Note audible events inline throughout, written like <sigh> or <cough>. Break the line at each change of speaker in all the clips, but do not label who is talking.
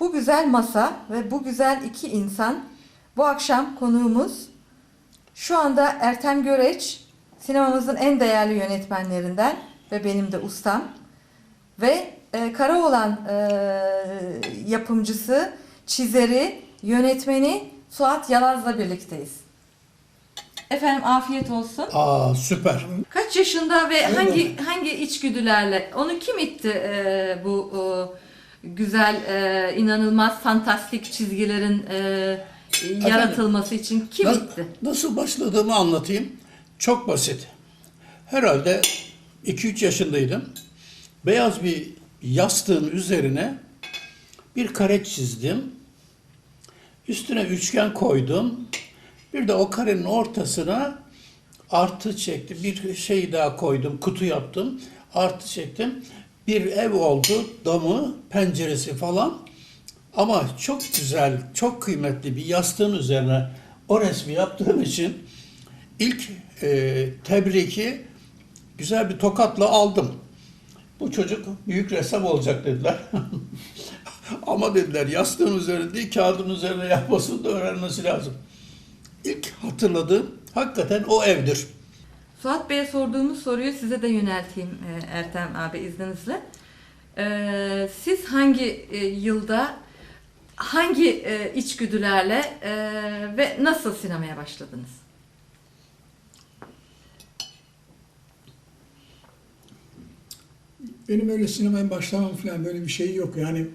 Bu güzel masa ve bu güzel iki insan bu akşam konuğumuz şu anda Ertem Göreç sinemamızın en değerli yönetmenlerinden ve benim de ustam ve e, Karaoğlan e, yapımcısı, çizeri, yönetmeni Suat Yalaz'la birlikteyiz. Efendim afiyet olsun.
Aa süper.
Kaç yaşında ve hangi hangi içgüdülerle? Onu kim itti e, bu e, güzel, e, inanılmaz, fantastik çizgilerin e, yaratılması için kim
Na-
itti?
Nasıl başladığımı anlatayım. Çok basit. Herhalde 2-3 yaşındaydım. Beyaz bir yastığın üzerine bir kare çizdim. Üstüne üçgen koydum. Bir de o karenin ortasına artı çektim. Bir şey daha koydum. Kutu yaptım. Artı çektim. Bir ev oldu. Damı, penceresi falan. Ama çok güzel, çok kıymetli bir yastığın üzerine o resmi yaptığım için ilk e, tebriki güzel bir tokatla aldım. Bu çocuk büyük ressam olacak dediler. <laughs> Ama dediler yastığın üzerinde değil kağıdın üzerine yapmasını da öğrenmesi lazım. İlk hatırladığım hakikaten o evdir.
Suat Bey'e sorduğumuz soruyu size de yönelteyim e, Ertem abi izninizle. E, siz hangi e, yılda, hangi içgüdülerle ve nasıl sinemaya başladınız?
Benim öyle sinemaya başlamam falan böyle bir şey yok. Yani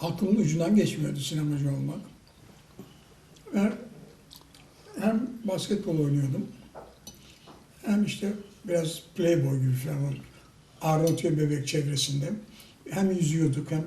aklımın ucundan geçmiyordu sinemacı olmak. Ben hem basketbol oynuyordum hem işte biraz playboy gibi falan Arnavut ve Bebek çevresinde hem yüzüyorduk hem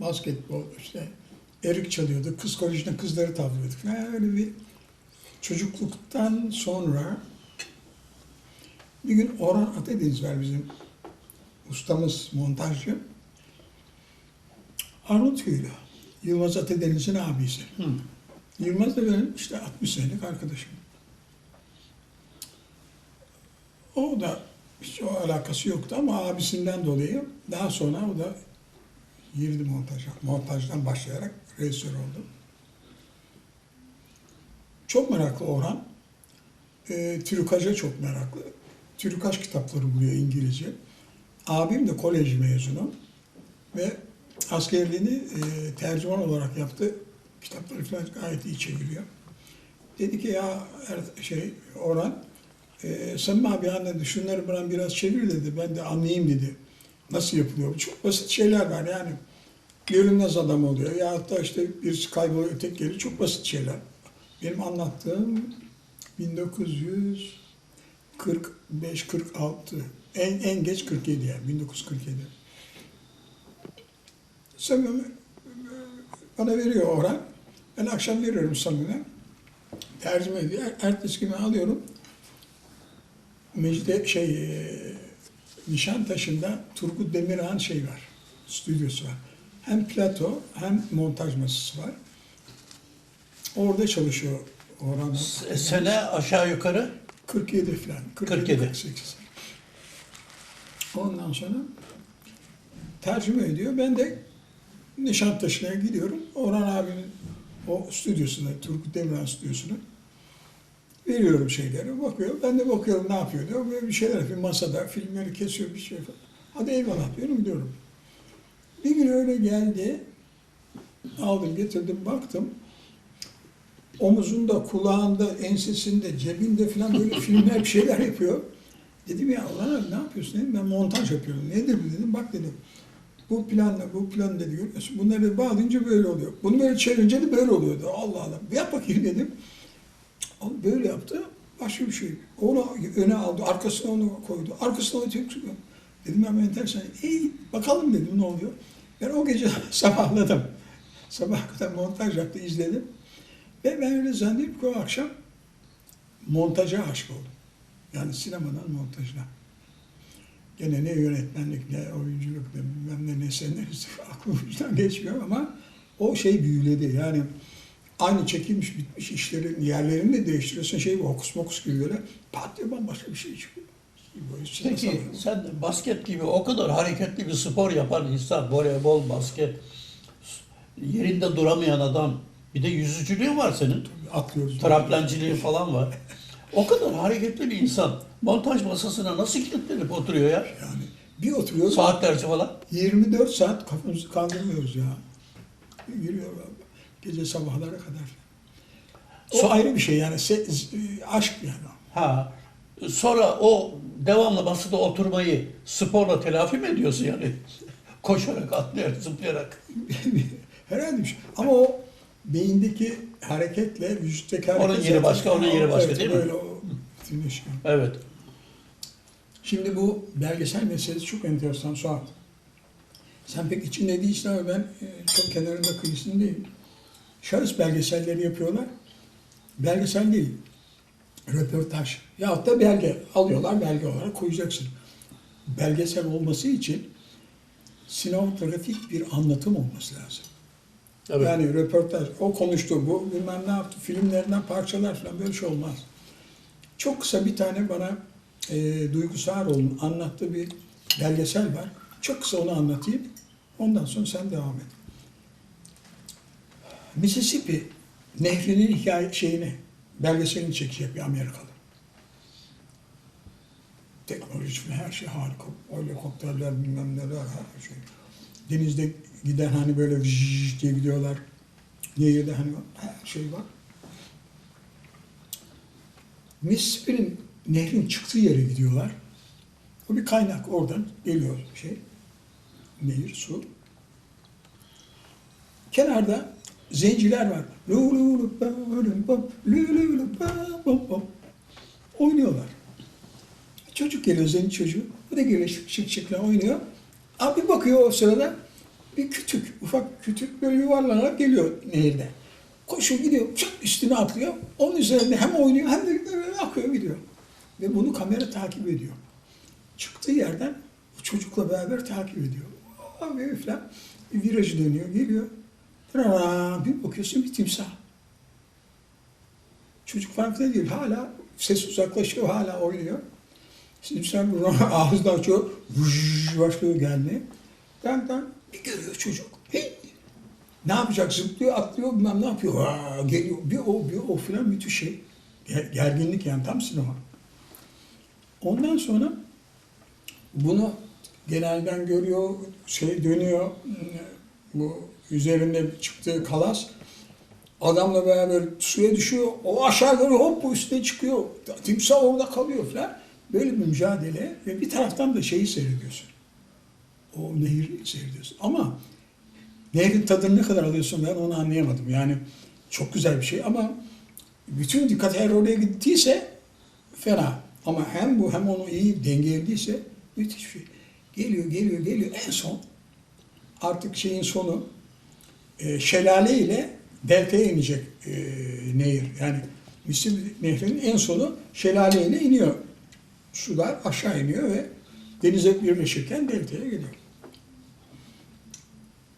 basketbol işte erik çalıyorduk, kız kolejinde kızları tavlıyorduk falan öyle bir çocukluktan sonra bir gün Orhan Atedeniz var bizim ustamız montajcı. Arnavutköy'lü. Yılmaz Atedeniz'in abisi.
Hı.
Yılmaz da benim işte 60 senelik arkadaşım. O da hiç o alakası yoktu ama abisinden dolayı daha sonra o da girdi montaja. Montajdan başlayarak rejisör oldu. Çok meraklı Orhan. E, trükaja çok meraklı. Trükaj kitapları buluyor İngilizce. Abim de kolej mezunu ve askerliğini e, tercüman olarak yaptı. Kitapları falan gayet iyi çeviriyor. Dedi ki ya Er- şey Orhan, e, Samim abi anladı şunları bana biraz çevir dedi. Ben de anlayayım dedi. Nasıl yapılıyor? Çok basit şeyler var yani. Görünmez adam oluyor. Ya da işte birisi kayboluyor, öteki geliyor. Çok basit şeyler. Benim anlattığım 1945-46 en, en geç 47 yani 1947. Samim bana veriyor Orhan. Ben akşam veriyorum Samim'e. Tercüme ediyor. Er- Ertesi gün alıyorum. Mecide şey e, Nişantaşı'nda Turgut Demirhan şey var. Stüdyosu var. Hem plato hem montaj masası var. Orada çalışıyor Orhan.
S- Sene aşağı yukarı
47 falan.
47.
48. Ondan sonra tercüme ediyor. Ben de Nişantaşı'na gidiyorum. Orhan abinin o stüdyosuna, Turgut Demirhan stüdyosuna veriyorum şeyleri. Bakıyor. Ben de bakıyorum ne yapıyor diyor. Böyle bir şeyler yapıyor. Masada filmleri kesiyor bir şey falan. Hadi eyvallah diyorum gidiyorum. Bir gün öyle geldi. Aldım getirdim baktım omuzunda, kulağında, ensesinde, cebinde falan böyle filmler bir şeyler yapıyor. Dedim ya Allah abi ne yapıyorsun dedim. Ben montaj yapıyorum. Nedir bu dedim. Bak dedim. Bu planla, bu plan dedi görüyorsun. Bunları bağlayınca böyle oluyor. Bunu böyle çevirince de böyle oluyordu. Allah Allah. Yap bakayım dedim. Böyle yaptı. Başka bir şey. Onu öne aldı. Arkasına onu koydu. Arkasına onu tek Dedim ben enteresan. İyi bakalım dedim ne oluyor. Ben o gece <laughs> sabahladım. Sabah kadar montaj yaptı, izledim. Ve ben öyle zannediyorum ki o akşam montaja aşık oldum. Yani sinemadan montajına. Gene ne yönetmenlik, ne oyunculuk, ne bilmem ne, ne senarist <laughs> geçmiyor ama o şey büyüledi. Yani aynı çekilmiş bitmiş işlerin yerlerini de değiştiriyorsun. Şey bu hokus mokus gibi böyle pat diye bambaşka bir şey çıkıyor. Böyle
Peki sen basket gibi o kadar hareketli bir spor yapan insan, voleybol, basket, yerinde duramayan adam. Bir de yüzücülüğün var senin.
Atlıyoruz.
Traplenciliğin falan var. O kadar hareketli bir insan montaj masasına nasıl kilitlenip oturuyor ya?
Yani bir oturuyoruz.
Saatlerce falan.
24 saat kafamızı kaldırmıyoruz ya. Yürüyor gece sabahlara kadar. O
So-
ayrı bir şey yani se- aşk yani.
Ha. Sonra o devamlı masada oturmayı sporla telafi mi ediyorsun yani? <laughs> Koşarak, atlayarak, zıplayarak. <laughs>
Herhalde bir şey. Ama o beyindeki hareketle vücuttaki hareket...
Onun yeri başka, onun yeri başka
Evet,
değil mi?
böyle o bütünleşiyor.
Evet.
Şimdi bu belgesel meselesi çok enteresan Suat. Sen pek içinde değilsin ama ben e, çok kenarında kıyısındayım. Şahıs belgeselleri yapıyorlar. Belgesel değil. Röportaj. Yahut da belge. Alıyorlar belge olarak koyacaksın. Belgesel olması için sinematografik bir anlatım olması lazım.
evet.
Yani röportaj, o konuştu, bu bilmem ne yaptı, filmlerinden parçalar falan böyle şey olmaz. Çok kısa bir tane bana e, Duygu Sağaroğlu'nun anlattığı bir belgesel var. Çok kısa onu anlatayım. Ondan sonra sen devam et. Mississippi nehrinin hikaye şeyini, belgeselini çekecek bir Amerikalı. Teknoloji falan her şey harika. Helikopterler bilmem neler her şey. Denizde giden hani böyle vıjj diye gidiyorlar. Nehirde hani her şey var. Mississippi'nin nehrin çıktığı yere gidiyorlar. O bir kaynak oradan geliyor şey. Nehir, su. Kenarda zenciler var. Oynuyorlar. Çocuk geliyor zenci çocuğu. Bu da geliyor şık şık oynuyor. Abi bakıyor o sırada bir kütük, ufak kütük böyle yuvarlanarak geliyor nehirde. Koşuyor gidiyor, çık üstüne atlıyor. Onun üzerinde hem oynuyor hem de böyle akıyor gidiyor. Ve bunu kamera takip ediyor. Çıktığı yerden o çocukla beraber takip ediyor. Abi falan virajı dönüyor, geliyor. Bir bakıyorsun bir timsah. Çocuk farkında değil, hala ses uzaklaşıyor, hala oynuyor. Şimdi sen <laughs> ağzını açıyor, vıжж başlıyor gelmeye. Ben ben bir görüyor çocuk. Hey! Ne yapacak? Zıplıyor, atlıyor, bilmem ne yapıyor. Aa, geliyor. Bir o, bir o filan müthiş şey. Ger- Gerginlik yani tam sinema. Ondan sonra bunu genelden görüyor, şey dönüyor. Bu üzerinde çıktığı kalas adamla beraber suya düşüyor. O aşağı görüyor hop bu üstüne çıkıyor. Timsah orada kalıyor falan. Böyle bir mücadele ve bir taraftan da şeyi seyrediyorsun. O nehri seyrediyorsun. Ama nehrin tadını ne kadar alıyorsun ben onu anlayamadım. Yani çok güzel bir şey ama bütün dikkat eğer oraya gittiyse fena. Ama hem bu hem onu iyi dengelediyse müthiş bir şey. Geliyor, geliyor, geliyor. En son artık şeyin sonu e, şelale ile deltaya inecek e, nehir. Yani Mississippi nehrinin en sonu şelale ile iniyor. Sular aşağı iniyor ve denize birleşirken deltaya geliyor.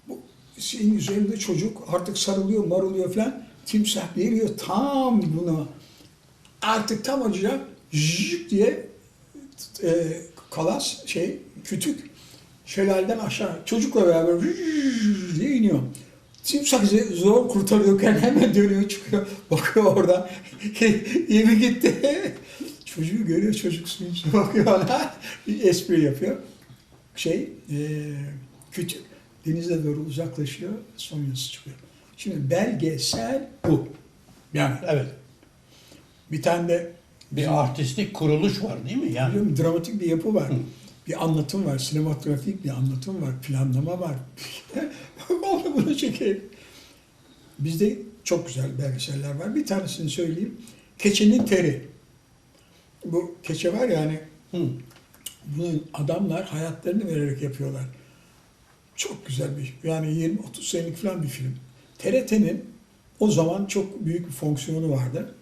Bu şeyin üzerinde çocuk artık sarılıyor, marılıyor falan. Timsah geliyor tam buna. Artık tam acıyacak. Jık diye e, kalas şey kütük şelaleden aşağı çocukla beraber diye iniyor. Ze- zor kurtarıyorken hemen dönüyor çıkıyor. <laughs> Bakıyor orada. <laughs> İyi mi gitti? <laughs> Çocuğu görüyor çocuk suyun içine bakıyor ona. Espri yapıyor. Şey e, küçük denize doğru uzaklaşıyor. Son yazısı çıkıyor. Şimdi belgesel bu. Yani
Evet.
bir tane de
Bir artistik kuruluş var değil mi? Yani
dramatik bir yapı var. Bir anlatım var, sinematografik bir anlatım var, planlama var. <laughs> Onu bunu çekeyim. Bizde çok güzel belgeseller var. Bir tanesini söyleyeyim. Keçenin teri. Bu keçe var ya hani
Hı.
bunu adamlar hayatlarını vererek yapıyorlar. Çok güzel bir yani 20-30 senelik falan bir film. TRT'nin o zaman çok büyük bir fonksiyonu vardı.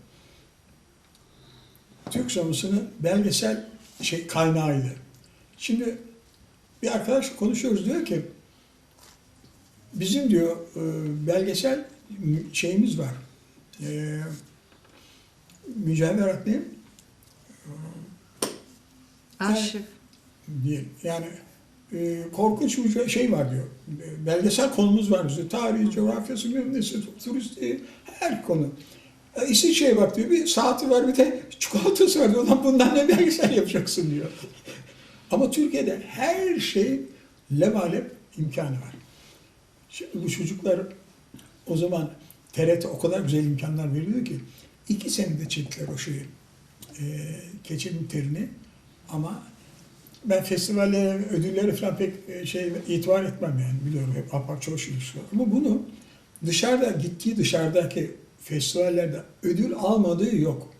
Türk sinemasının belgesel şey kaynağıydı. Şimdi bir arkadaşla konuşuyoruz diyor ki bizim diyor e, belgesel şeyimiz var. E, mücevherat ne?
Arşiv.
Değil. Yani e, korkunç bir şey var diyor. E, Belgesel konumuz var diyor. Tarihi, coğrafyası, bilmem nesi, turisti, her konu. E, İsviçre'ye bak diyor. Bir saati var bir de çikolatası var diyor. Ulan bundan ne belgesel yapacaksın diyor. Ama Türkiye'de her şey levalep imkanı var. Şimdi bu çocuklar o zaman TRT o kadar güzel imkanlar veriyor ki iki senede çektiler o şeyi. E, keçinin terini ama ben festivallere, ödüllere falan pek e, şey itibar etmem yani biliyorum hep apar işliyor. Ama bunu dışarıda gittiği dışarıdaki festivallerde ödül almadığı yok.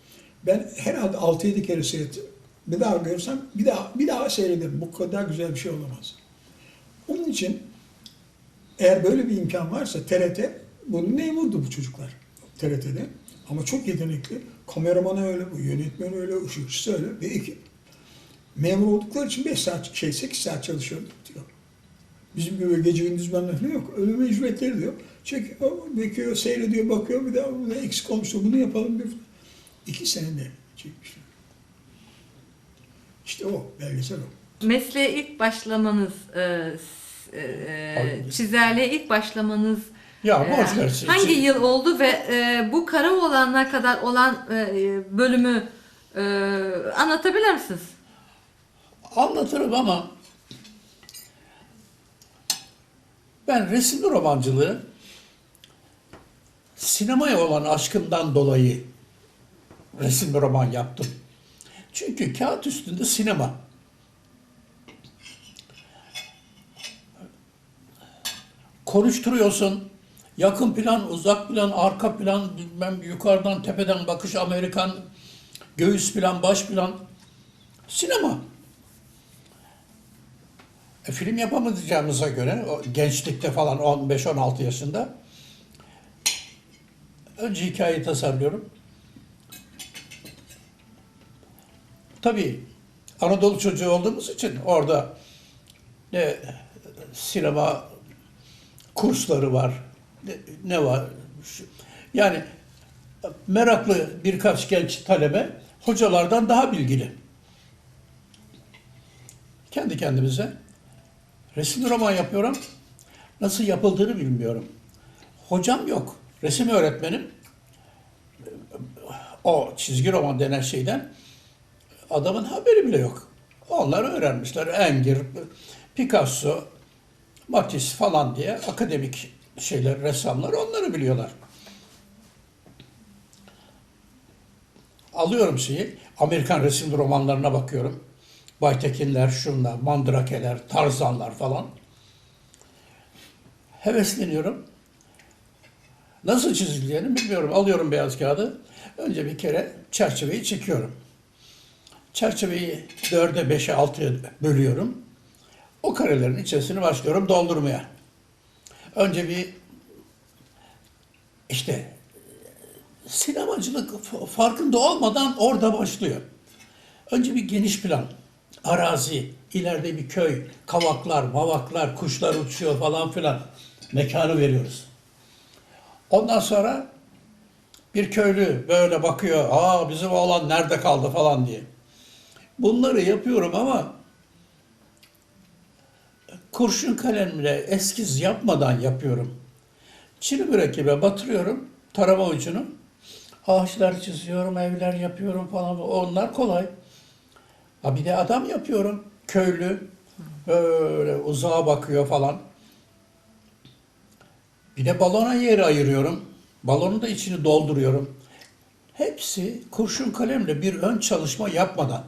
Ben herhalde 6-7 kere seyrettim. Bir daha görsem bir daha bir daha seyrederim. Bu kadar güzel bir şey olamaz. Onun için eğer böyle bir imkan varsa TRT bunu memurdu bu çocuklar TRT'de. Ama çok yetenekli. Kameramanı öyle, bu yönetmeni öyle, ışıkçısı öyle bir ekip. Memur oldukları için 5 saat, şey 8 saat çalışıyor diyor. Bizim gibi gece gündüz falan yok. Ölüme ücretleri diyor. Çekiyor, bekliyor, seyrediyor, bakıyor. Bir daha bu da eksik olmuştu. Bunu yapalım diyor. İki senede çekmişler. İşte o, belgesel o.
Mesleğe ilk başlamanız, e, e,
Ay.
çizerliğe ilk başlamanız
Ya
e,
boş ver. siz-
hangi yıl oldu ve e, bu Karaoğlanlar kadar olan e, bölümü e, anlatabilir misiniz?
Anlatırım ama ben resimli romancılığı sinemaya olan aşkımdan dolayı resimli roman yaptım. Çünkü kağıt üstünde sinema. Konuşturuyorsun. Yakın plan, uzak plan, arka plan, bilmem yukarıdan tepeden bakış Amerikan, göğüs plan, baş plan. Sinema. E, film yapamayacağımıza göre o gençlikte falan 15-16 yaşında önce hikayeyi tasarlıyorum. Tabii Anadolu çocuğu olduğumuz için orada ne sinema kursları var, ne, ne var. Yani meraklı birkaç genç talebe hocalardan daha bilgili. Kendi kendimize resim roman yapıyorum. Nasıl yapıldığını bilmiyorum. Hocam yok. Resim öğretmenim o çizgi roman denen şeyden adamın haberi bile yok. Onlar öğrenmişler. Engir, Picasso, Matisse falan diye akademik şeyler, ressamlar onları biliyorlar. Alıyorum şeyi, Amerikan resim romanlarına bakıyorum. Baytekinler, şunlar, Mandrakeler, Tarzanlar falan. Hevesleniyorum. Nasıl çizildiğini bilmiyorum. Alıyorum beyaz kağıdı. Önce bir kere çerçeveyi çekiyorum. Çerçeveyi dörde, beşe, altıya bölüyorum. O karelerin içerisine başlıyorum doldurmaya. Önce bir işte sinemacılık farkında olmadan orada başlıyor. Önce bir geniş plan, arazi, ileride bir köy, kavaklar, mavaklar, kuşlar uçuyor falan filan mekanı veriyoruz. Ondan sonra bir köylü böyle bakıyor, aa bizim oğlan nerede kaldı falan diye. Bunları yapıyorum ama kurşun kalemle eskiz yapmadan yapıyorum. Çini mürekkebe batırıyorum tarama ucunu. Ağaçlar çiziyorum, evler yapıyorum falan. Onlar kolay. Ha bir de adam yapıyorum. Köylü. Böyle uzağa bakıyor falan. Bir de balona yer ayırıyorum. Balonun da içini dolduruyorum. Hepsi kurşun kalemle bir ön çalışma yapmadan.